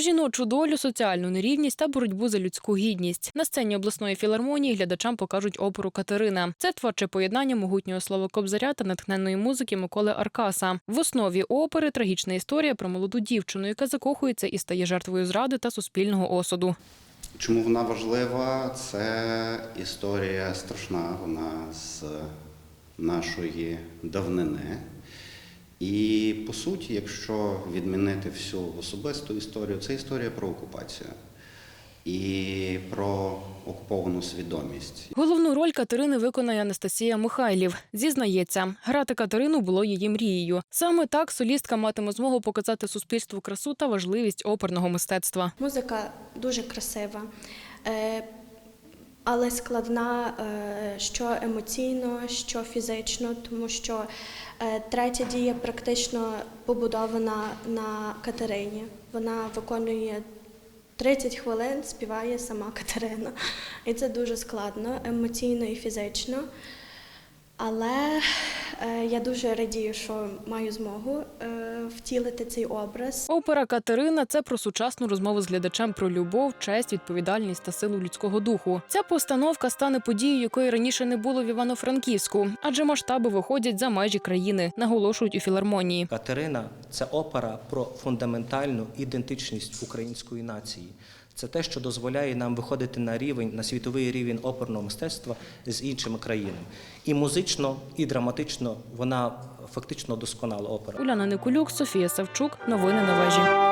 жіночу долю, соціальну нерівність та боротьбу за людську гідність. На сцені обласної філармонії глядачам покажуть оперу Катерина. Це творче поєднання могутнього слова Кобзаря та натхненної музики Миколи Аркаса. В основі опери трагічна історія про молоду дівчину, яка закохується і стає жертвою зради та суспільного осуду. Чому вона важлива? Це історія страшна, вона з нашої давнини. І по суті, якщо відмінити всю особисту історію, це історія про окупацію і про окуповану свідомість. Головну роль Катерини виконає Анастасія Михайлів. Зізнається, грати Катерину було її мрією. Саме так солістка матиме змогу показати суспільству красу та важливість оперного мистецтва. Музика дуже красива, е, але складна е, що емоційно, що фізично, тому що е, третя дія практично побудована на Катерині. Вона виконує 30 хвилин, співає сама Катерина. І це дуже складно, емоційно і фізично. Але е, я дуже радію, що маю змогу втілити цей образ. Опера Катерина це про сучасну розмову з глядачем про любов, честь, відповідальність та силу людського духу. Ця постановка стане подією, якої раніше не було в Івано-Франківську, адже масштаби виходять за межі країни, наголошують у філармонії. Катерина це опера про фундаментальну ідентичність української нації. Це те, що дозволяє нам виходити на рівень, на світовий рівень оперного мистецтва з іншими країнами. І музично, і драматично вона фактично досконала опера. Уляна Никулюк, Софія Савчук. Новини на вежі.